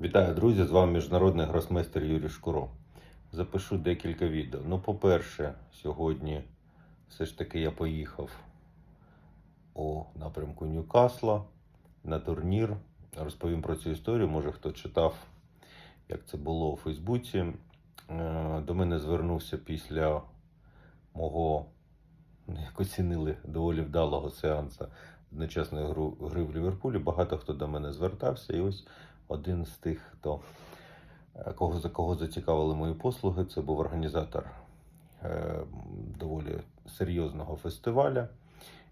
Вітаю, друзі! З вами міжнародний гросмейстер Юрій Шкуро. Запишу декілька відео. Ну, по-перше, сьогодні все ж таки я поїхав у напрямку Ньюкасла на турнір. Розповім про цю історію. Може, хто читав, як це було у Фейсбуці. Е, До мене звернувся після мого, ну, як оцінили, доволі вдалого сеансу одночасної гри в Ліверпулі. Багато хто до мене звертався. І ось один з тих, хто е, кого за кого зацікавили мої послуги, це був організатор е, доволі серйозного фестиваля.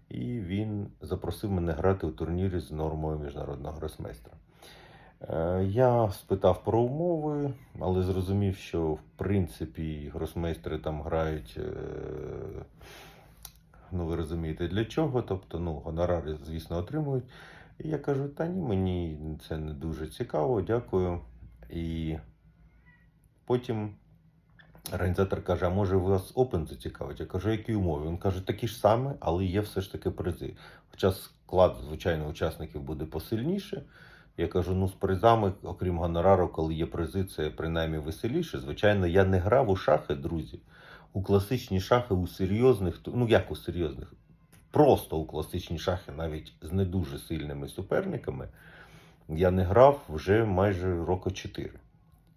І він запросив мене грати у турнірі з нормою міжнародного гросмейстра. Е, Я спитав про умови, але зрозумів, що в принципі гросмейстери там грають. Ну, ви розумієте, для чого? Тобто, ну, гонорари, звісно, отримують. І я кажу, та ні, мені це не дуже цікаво, дякую. І потім організатор каже: а може вас Open зацікавить? Я кажу, які умови? Він каже, такі ж самі, але є все ж таки призи. Хоча склад, звичайно, учасників буде посильніше. Я кажу, ну з призами, окрім гонорару, коли є призи, це принаймні веселіше. Звичайно, я не грав у шахи, друзі. У класичні шахи, у серйозних, ну як у серйозних, просто у класичні шахи, навіть з не дуже сильними суперниками, я не грав вже майже роки 4.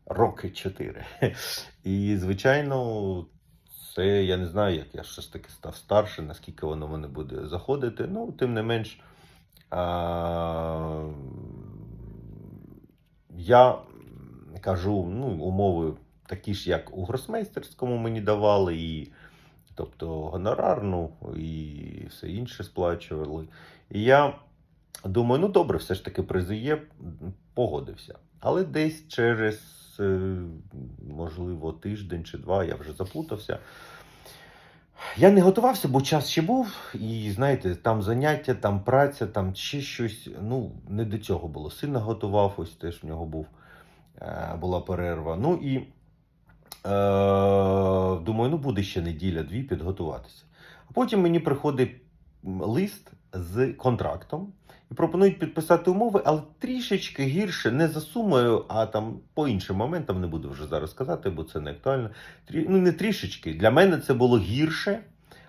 Роки 4. І, звичайно, це я не знаю, як я щось таки став старше, наскільки воно в мене буде заходити. Ну, тим не менш, а, я кажу, ну, умови такі ж, як у гросмейстерському мені давали, і тобто гонорарну і все інше сплачували. І я думаю, ну добре, все ж таки призи погодився. Але десь через, е, можливо, тиждень чи два я вже заплутався. Я не готувався, бо час ще був, і знаєте, там заняття, там праця, там ще щось. Ну, не до цього було. Сина готував, ось теж в нього був, е, була перерва. Ну і думаю, ну буде ще неділя-дві підготуватися. А потім мені приходить лист з контрактом і пропонують підписати умови, але трішечки гірше, не за сумою, а там по іншим моментам не буду вже зараз казати, бо це не актуально. Трі... Ну, не трішечки. Для мене це було гірше,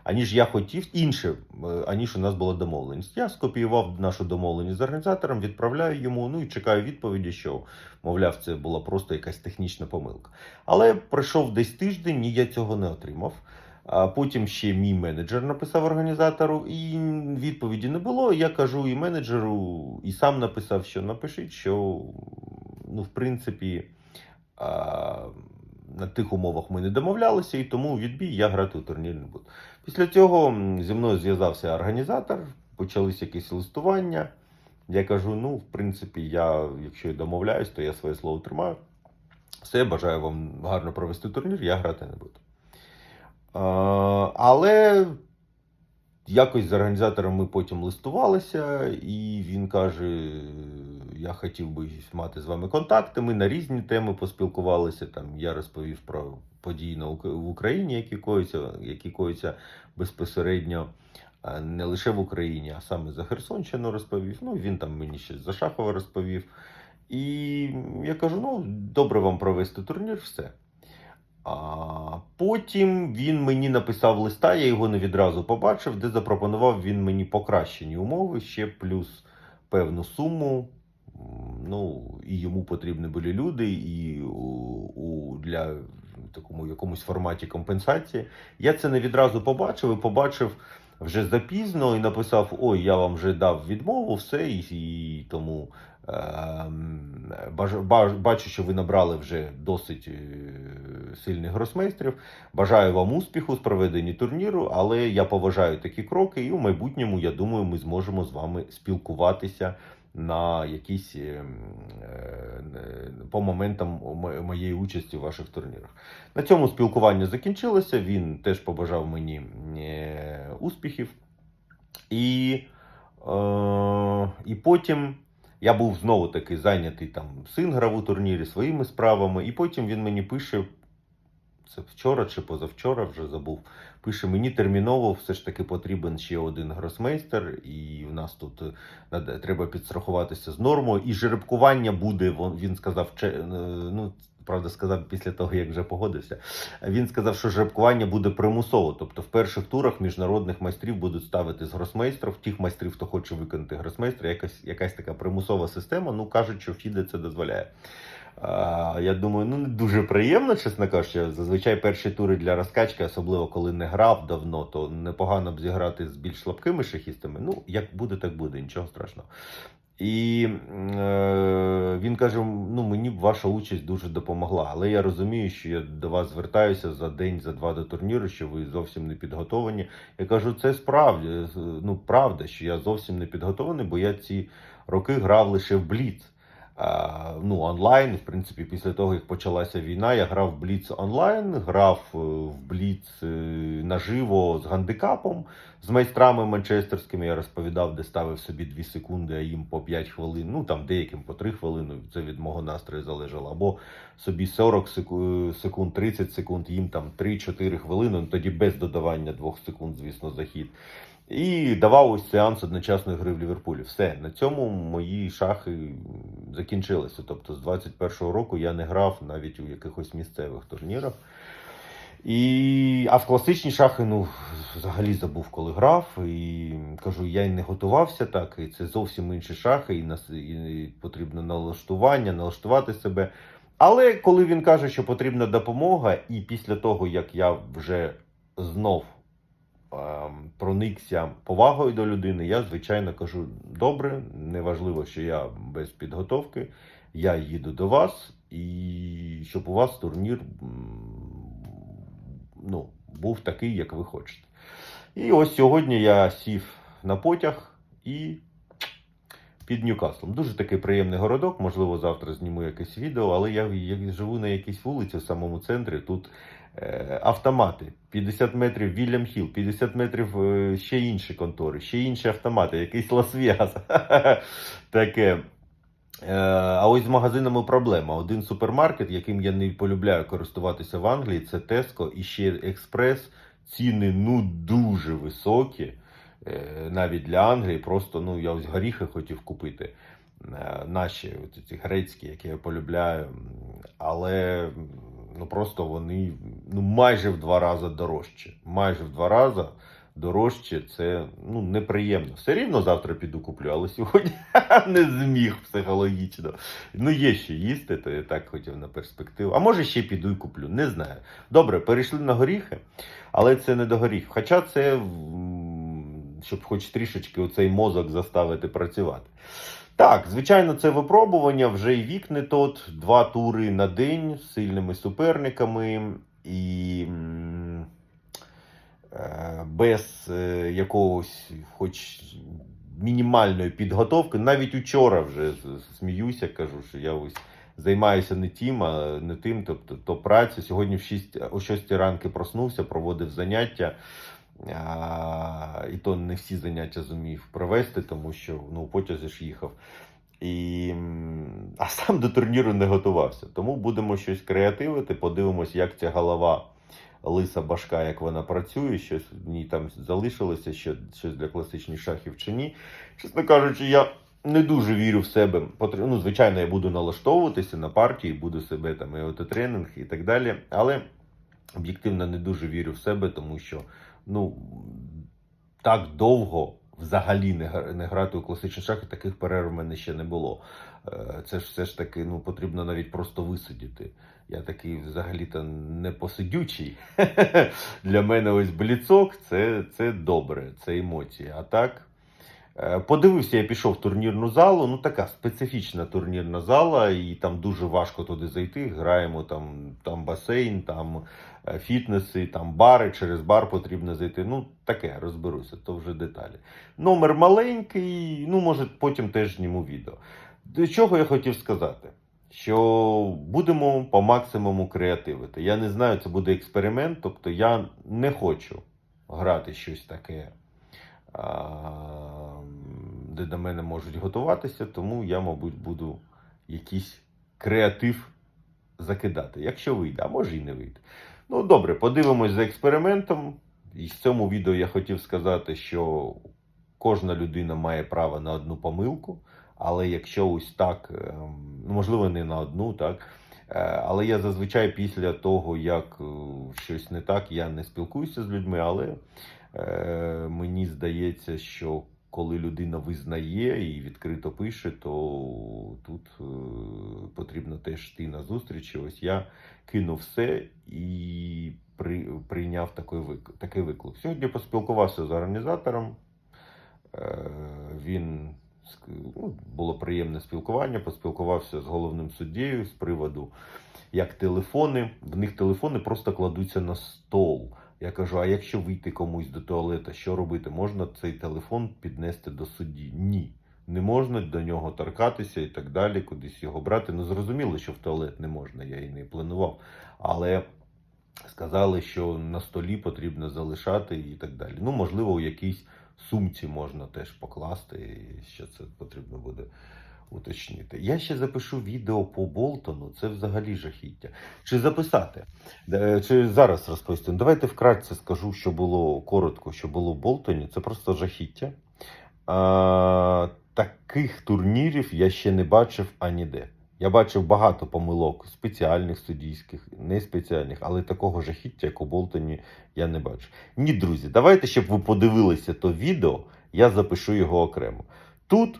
аніж я хотів, інше, е, аніж у нас була домовленість. Я скопіював нашу домовленість з організатором, відправляю йому, ну і чекаю відповіді, що, мовляв, це була просто якась технічна помилка. Але пройшов десь тиждень, і я цього не отримав. А потім ще мій менеджер написав організатору, і відповіді не було. Я кажу і менеджеру, і сам написав, що напишіть, що ну, в принципі а, на тих умовах ми не домовлялися, і тому відбій я грати у турнір не буду. Після цього зі мною зв'язався організатор, почалися якісь листування. Я кажу: ну, в принципі, я, якщо я домовляюсь, то я своє слово тримаю. Все, бажаю вам гарно провести турнір, я грати не буду. Але якось з організатором ми потім листувалися, і він каже: я хотів би мати з вами контакти. Ми на різні теми поспілкувалися. Там я розповів про події на в Україні, які коїться, які коїться безпосередньо е, не лише в Україні, а саме за Херсонщину розповів. Ну, він там мені ще за Шахова розповів. І я кажу: ну, добре вам провести турнір, все. А потім він мені написав листа, я його не відразу побачив, де запропонував він мені покращені умови, ще плюс певну суму. Ну, і йому потрібні були люди, і у, у, для такому якомусь форматі компенсації. Я це не відразу побачив і побачив вже запізно і написав: Ой, я вам вже дав відмову, все, і, і тому ем, бачу, що ви набрали вже досить е, сильних гросмейстрів. Бажаю вам успіху з проведенні турніру, але я поважаю такі кроки, і у майбутньому, я думаю, ми зможемо з вами спілкуватися на якісь е, е, по моментам моєї участі в ваших турнірах. На цьому спілкування закінчилося. Він теж побажав мені е, успіхів. І, е, і потім я був знову таки зайнятий там син грав у турнірі своїми справами, і потім він мені пише це вчора чи позавчора вже забув. Пише: мені терміново все ж таки потрібен ще один гросмейстер, і в нас тут е, треба підстрахуватися з нормою. І жеребкування буде. Він сказав, е, ну правда, сказав після того, як вже погодився. Він сказав, що жеребкування буде примусово. Тобто в перших турах міжнародних майстрів будуть ставити з гросмейстрів, тих майстрів, хто хоче виконати гросмейстра, якась, якась така примусова система. Ну кажуть, що Фіде це дозволяє. А, я думаю, ну не дуже приємно, чесно кажучи. Зазвичай перші тури для розкачки, особливо коли не грав давно, то непогано б зіграти з більш слабкими шахістами. Ну, як буде, так буде, нічого страшного. І е, він каже: ну мені б ваша участь дуже допомогла. Але я розумію, що я до вас звертаюся за день, за два до турніру, що ви зовсім не підготовані. Я кажу, це справді ну правда, що я зовсім не підготований, бо я ці роки грав лише в Бліц. Ну, онлайн, в принципі, після того, як почалася війна, я грав в Бліц онлайн, грав е, в Бліц е, наживо з гандикапом, з майстрами манчестерськими. Я розповідав, де ставив собі 2 секунди, а їм по 5 хвилин. Ну там деяким по 3 хвилини. Це від мого настрою залежало. Або собі 40 секунд, 30 секунд, їм там 3-4 хвилини. Ну, тоді без додавання 2 секунд, звісно, захід. І давав ось сеанс одночасної гри в Ліверпулі. Все, на цьому мої шахи закінчилися. Тобто з 21-го року я не грав навіть у якихось місцевих турнірах. І, а в класичні шахи, ну, взагалі забув, коли грав. І кажу, я й не готувався так, і це зовсім інші шахи, і, нас, і потрібно налаштування, налаштувати себе. Але коли він каже, що потрібна допомога, і після того, як я вже знов проникся повагою до людини, я звичайно кажу: добре, неважливо, що я без підготовки, я їду до вас, і щоб у вас турнір ну, був такий, як ви хочете. І ось сьогодні я сів на потяг і під Ньюкаслом. Дуже такий приємний городок. Можливо, завтра зніму якесь відео, але я, живу на якійсь вулиці в самому центрі. Тут е, автомати. 50 метрів Вільям Хіл, 50 метрів е, ще інші контори, ще інші автомати, якийсь Лас-Вегас. Таке. Е, А ось з магазинами проблема. Один супермаркет, яким я не полюбляю користуватися в Англії, це Tesco і ще Експрес. Ціни ну дуже високі. Е, Навіть для Англії. Просто ну я ось горіхи хотів купити. Е, Наші ці грецькі, які я полюбляю. Але ну просто вони ну майже в два рази дорожче. Майже в два рази дорожче. Це ну неприємно. Все рівно завтра піду куплю, але сьогодні не зміг психологічно. Ну, є що їсти, то я так хотів на перспективу. А може ще піду і куплю, не знаю. Добре, перейшли на горіхи, але це не до горіхів. Хоча це, щоб хоч трішечки оцей мозок заставити працювати. Так, звичайно, це випробування. Вже і вік не тот. Два тури на день з сильними суперниками і е, без е, якогось, хоч мінімальної підготовки. Навіть учора вже сміюся, кажу, що я ось займаюся не тим, а не тим, тобто то праця. Сьогодні в 6, о 6 ранки проснувся, проводив заняття. А, і то не всі заняття зумів провести, тому що ну, потязі ж їхав. І, а сам до турніру не готувався. Тому будемо щось креативити, подивимось, як ця голова лиса башка, як вона працює, щось в ній там залишилося, що, щось для класичних шахів чи ні. Чесно кажучи, я не дуже вірю в себе. Ну, звичайно, я буду налаштовуватися на партії, буду себе там і тренінг і так далі. Але об'єктивно не дуже вірю в себе, тому що ну, так довго взагалі не, не грати у класичні шахи, таких перерв у мене ще не було. Е, Це ж все ж таки ну, потрібно навіть просто висидіти. Я такий взагалі-то не посидючий. Для мене ось бліцок це, це добре, це емоції. А так. Е, Подивився, я пішов в турнірну залу. Ну така специфічна турнірна зала, і там дуже важко туди зайти. Граємо там, там басейн, там е, фітнеси, там бари, через бар потрібно зайти. Ну, таке розберуся, то вже деталі. Номер маленький, ну, може, потім теж зніму відео. До чого я хотів сказати? Що будемо по максимуму креативити. Я не знаю, це буде експеримент, тобто я не хочу грати щось таке, а, де до мене можуть готуватися, тому я, мабуть, буду якийсь креатив закидати, якщо вийде, а може і не вийде. Ну, добре, подивимось за експериментом. І в цьому відео я хотів сказати, що кожна людина має право на одну помилку, але якщо ось так, ем, ну, можливо, не на одну, так. е, Але я зазвичай після того, як е, щось не так, я не спілкуюся з людьми, але е, мені здається, що коли людина визнає і відкрито пише, то тут е, потрібно теж йти на зустріч. І Ось я кинув все і при, прийняв такий, вик, такий виклик. Сьогодні поспілкувався з організатором. Е, він ну, було приємне спілкування, поспілкувався з головним суддєю з приводу, як телефони. В них телефони просто кладуться на стол. Я кажу: а якщо вийти комусь до туалета, що робити? Можна цей телефон піднести до судді? Ні. Не можна до нього торкатися і так далі, кудись його брати. Ну, зрозуміло, що в туалет не можна, я і не планував. Але сказали, що на столі потрібно залишати і так далі. Ну, можливо, у якійсь сумці можна теж покласти, що це потрібно буде уточнити. Я ще запишу відео по Болтону, це взагалі жахіття. Чи записати? Е, Чи зараз розповісти? Давайте вкратце скажу, що було коротко, що було в Болтоні. Це просто жахіття. А, таких турнірів я ще не бачив аніде. Я бачив багато помилок спеціальних суддійських, не спеціальних, але такого жахіття, як у Болтоні, я не бачу. Ні, друзі, давайте, щоб ви подивилися то відео, я запишу його окремо. Тут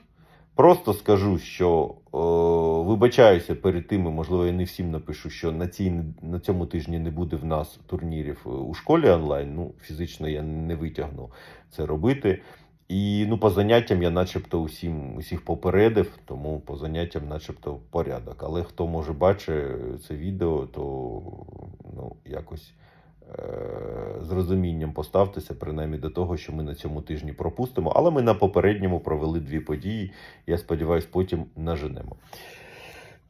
просто скажу, що о, вибачаюся перед тими, можливо, я не всім напишу, що на, цій, на цьому тижні не буде в нас турнірів е, у школі онлайн. Ну, фізично я не витягну це робити. І ну, по заняттям я начебто усім усіх попередив, тому по заняттям начебто порядок. Але хто може бачить це відео, то ну, якось е- з розумінням поставтеся, принаймні до того, що ми на цьому тижні пропустимо. Але ми на попередньому провели дві події. Я сподіваюся, потім наженемо.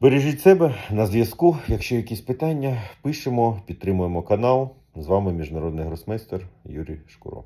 Бережіть себе на зв'язку. Якщо якісь питання, пишемо, підтримуємо канал. З вами міжнародний гросмейстер Юрій Шкуро.